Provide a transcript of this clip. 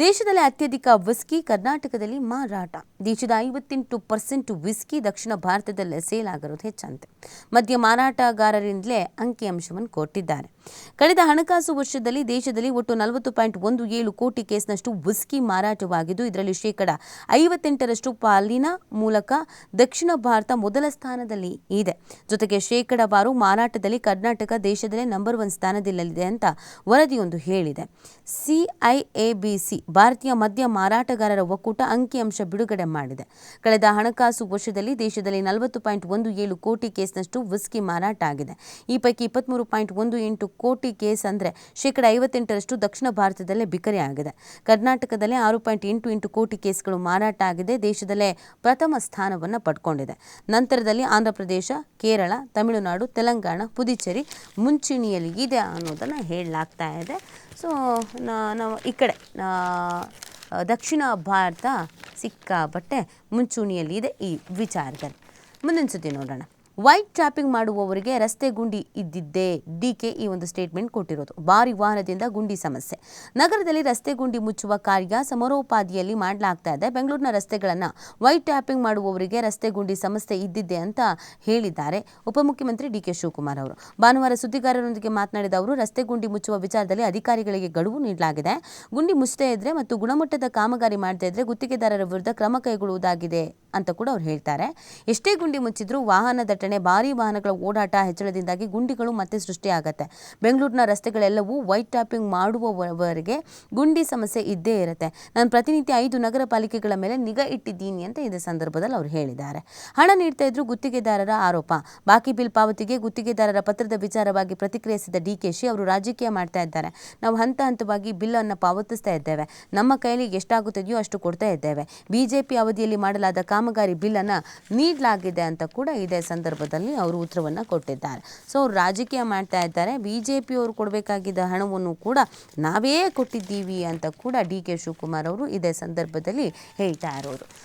ದೇಶದಲ್ಲಿ ಅತ್ಯಧಿಕ ವಿಸ್ಕಿ ಕರ್ನಾಟಕದಲ್ಲಿ ಮಾರಾಟ. ದೇಶದ ಐವತ್ತೆಂಟು ಪರ್ಸೆಂಟ್ ವಿಸ್ಕಿ ದಕ್ಷಿಣ ಭಾರತದಲ್ಲೇ ಸೇಲ್ ಆಗಿರೋದು ಹೆಚ್ಚಂತೆ. ಮದ್ಯ ಮಾರಾಟಗಾರರಿಂದಲೇ ಅಂಕಿಅಂಶವನ್ನು ಕೊಟ್ಟಿದ್ದಾರೆ. ಕಳೆದ ಹಣಕಾಸು ವರ್ಷದಲ್ಲಿ ದೇಶದಲ್ಲಿ ಒಟ್ಟು ನಲವತ್ತು ಪಾಯಿಂಟ್ ಒಂದು ಏಳು ಕೋಟಿ ಕೇಸ್ನಷ್ಟು ವಿಸ್ಕಿ ಮಾರಾಟವಾಗಿದ್ದು, ಇದರಲ್ಲಿ ಶೇಕಡ ಐವತ್ತೆಂಟರಷ್ಟು ಪಾಲಿನ ಮೂಲಕ ದಕ್ಷಿಣ ಭಾರತ ಮೊದಲ ಸ್ಥಾನದಲ್ಲಿ ಇದೆ. ಜೊತೆಗೆ ಶೇಕಡವಾರು ಮಾರಾಟದಲ್ಲಿ ಕರ್ನಾಟಕ ದೇಶದಲ್ಲೇ ನಂಬರ್ ಒನ್ ಸ್ಥಾನದಲ್ಲಿದೆ ಅಂತ ವರದಿಯೊಂದು ಹೇಳಿದೆ. ಸಿಐಎಬಿಸಿ ಭಾರತೀಯ ಮದ್ಯ ಮಾರಾಟಗಾರರ ಒಕ್ಕೂಟ ಅಂಕಿಅಂಶ ಬಿಡುಗಡೆ ಮಾಡಿದೆ. ಕಳೆದ ಹಣಕಾಸು ವರ್ಷದಲ್ಲಿ ದೇಶದಲ್ಲಿ ನಲವತ್ತು ಪಾಯಿಂಟ್ ಒಂದು ಏಳು ಕೋಟಿ ಕೇಸ್ನಷ್ಟು ವಿಸ್ಕಿ ಮಾರಾಟ ಆಗಿದೆ. ಈ ಪೈಕಿ ಇಪ್ಪತ್ತ್ಮೂರು ಪಾಯಿಂಟ್ ಒಂದು ಎಂಟು ಕೋಟಿ ಕೇಸ್ ಅಂದರೆ ಶೇಕಡ ಐವತ್ತೆಂಟರಷ್ಟು ದಕ್ಷಿಣ ಭಾರತದಲ್ಲೇ ಬಿಕರಿ ಆಗಿದೆ ಕರ್ನಾಟಕದಲ್ಲೇ ಆರು ಪಾಯಿಂಟ್ ಎಂಟು ಎಂಟು ಕೋಟಿ ಕೇಸ್ಗಳು ಮಾರಾಟ ಆಗಿದೆ. ದೇಶದಲ್ಲೇ ಪ್ರಥಮ ಸ್ಥಾನವನ್ನು ಪಡ್ಕೊಂಡಿದೆ. ನಂತರದಲ್ಲಿ ಆಂಧ್ರಪ್ರದೇಶ ಕೇರಳ, ತಮಿಳುನಾಡು, ತೆಲಂಗಾಣ, ಪುದುಚೇರಿ, ಮುಂಚೂಣಿಯಲ್ಲಿ ಇದೆ ಅನ್ನೋದನ್ನು ಹೇಳಲಾಗ್ತಾ ಇದೆ. ಸೊ ನಾವು ಈ ಕಡೆ ದಕ್ಷಿಣ ಭಾರತ ಸಿಕ್ಕಾಪಟ್ಟೆ ಮುಂಚೂಣಿಯಲ್ಲಿ ಇದೆ ಈ ವಿಚಾರದಲ್ಲಿ. ಮುಂದಿನ ಸುದ್ದಿ ನೋಡೋಣ. ವೈಟ್ ಟ್ರಾಪಿಂಗ್ ಮಾಡುವವರಿಗೆ ರಸ್ತೆ ಗುಂಡಿ ಇದ್ದಿದ್ದೇ ಡಿಕೆ ಈ ಒಂದು ಸ್ಟೇಟ್ಮೆಂಟ್ ಕೊಟ್ಟಿರೋದು. ಭಾರಿ ವಾಹನದಿಂದ ಗುಂಡಿ ಸಮಸ್ಯೆ. ನಗರದಲ್ಲಿ ರಸ್ತೆ ಗುಂಡಿ ಮುಚ್ಚುವ ಕಾರ್ಯ ಸಮರೋಪಾದಿಯಲ್ಲಿ ಮಾಡಲಾಗ್ತಾ ಇದೆ. ಬೆಂಗಳೂರಿನ ರಸ್ತೆಗಳನ್ನು ವೈಟ್ ಟ್ಯಾಪಿಂಗ್ ಮಾಡುವವರಿಗೆ ರಸ್ತೆ ಗುಂಡಿ ಸಮಸ್ಯೆ ಇದ್ದಿದ್ದೆ ಅಂತ ಹೇಳಿದ್ದಾರೆ ಉಪಮುಖ್ಯಮಂತ್ರಿ ಡಿ ಕೆ ಶಿವಕುಮಾರ್ ಅವರು. ಭಾನುವಾರ ಸುದ್ದಿಗಾರರೊಂದಿಗೆ ಮಾತನಾಡಿದ ಅವರು, ರಸ್ತೆ ಗುಂಡಿ ಮುಚ್ಚುವ ವಿಚಾರದಲ್ಲಿ ಅಧಿಕಾರಿಗಳಿಗೆ ಗಡುವು ನೀಡಲಾಗಿದೆ. ಗುಂಡಿ ಮುಚ್ಚದೇ ಇದ್ರೆ ಮತ್ತು ಗುಣಮಟ್ಟದ ಕಾಮಗಾರಿ ಮಾಡದೇ ಇದ್ರೆ ಗುತ್ತಿಗೆದಾರರ ವಿರುದ್ಧ ಕ್ರಮ ಕೈಗೊಳ್ಳುವುದಾಗಿದೆ ಅಂತ ಕೂಡ ಅವ್ರು ಹೇಳ್ತಾರೆ. ಎಷ್ಟೇ ಗುಂಡಿ ಮುಚ್ಚಿದ್ರೂ ವಾಹನ ದಟ್ಟಣೆ ಭಾರಿ ವಾಹನಗಳ ಓಡಾಟ, ಹೆಚ್ಚಳದಿಂದಾಗಿ ಗುಂಡಿಗಳು ಮತ್ತೆ ಸೃಷ್ಟಿಯಾಗತ್ತೆ. ಬೆಂಗಳೂರಿನ ರಸ್ತೆಗಳೆಲ್ಲವೂ ವೈಟ್ ಟ್ಯಾಪಿಂಗ್ ಮಾಡುವವರೆಗೆ ಗುಂಡಿ ಸಮಸ್ಯೆ ಇದ್ದೇ ಇರುತ್ತೆ. ನಾನು ಪ್ರತಿನಿತ್ಯ ಐದು ನಗರ ಪಾಲಿಕೆಗಳ ಮೇಲೆ ನಿಗಾ ಇಟ್ಟಿದ್ದೀನಿ ಅಂತ ಇದೇ ಸಂದರ್ಭದಲ್ಲಿ ಅವರು ಹೇಳಿದ್ದಾರೆ. ಹಣ ನೀಡ್ತಾ ಇದ್ರು ಗುತ್ತಿಗೆದಾರರ ಆರೋಪ. ಬಾಕಿ ಬಿಲ್ ಪಾವತಿಗೆ ಗುತ್ತಿಗೆದಾರರ ಪತ್ರದ ವಿಚಾರವಾಗಿ ಪ್ರತಿಕ್ರಿಯಿಸಿದ ಡಿಕೆಶಿ ಅವರು ರಾಜಕೀಯ ಮಾಡ್ತಾ ಇದ್ದಾರೆ. ನಾವು ಹಂತ ಹಂತವಾಗಿ ಬಿಲ್ ಅನ್ನು ಪಾವತಿಸ್ತಾ ಇದ್ದೇವೆ. ನಮ್ಮ ಕೈಲಿ ಎಷ್ಟಾಗುತ್ತದೆಯೋ ಅಷ್ಟು ಕೊಡ್ತಾ ಇದ್ದೇವೆ. ಬಿಜೆಪಿ ಅವಧಿಯಲ್ಲಿ ಮಾಡಲಾದ ಕಾಮಗಾರಿ ಬಿಲ್ ಅನ್ನ ನೀಡಲಾಗಿದೆ ಅಂತ ಕೂಡ ಇದೇ ಸಂದರ್ಭದಲ್ಲಿ ಅವರು ಉತ್ತರವನ್ನು ಕೊಟ್ಟಿದ್ದಾರೆ. ಸೊ ಅವ್ರು ರಾಜಕೀಯ ಮಾಡ್ತಾ ಇದ್ದಾರೆ. ಬಿಜೆಪಿ ಅವರು ಕೊಡಬೇಕಾಗಿದ್ದ ಹಣವನ್ನು ಕೂಡ ನಾವೇ ಕೊಟ್ಟಿದ್ದೀವಿ ಅಂತ ಕೂಡ ಡಿ ಕೆ ಶಿವಕುಮಾರ್ ಅವರು ಇದೇ ಸಂದರ್ಭದಲ್ಲಿ ಹೇಳ್ತಾ ಇರೋದು